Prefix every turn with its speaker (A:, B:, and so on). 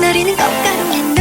A: 내리는 꽃가루에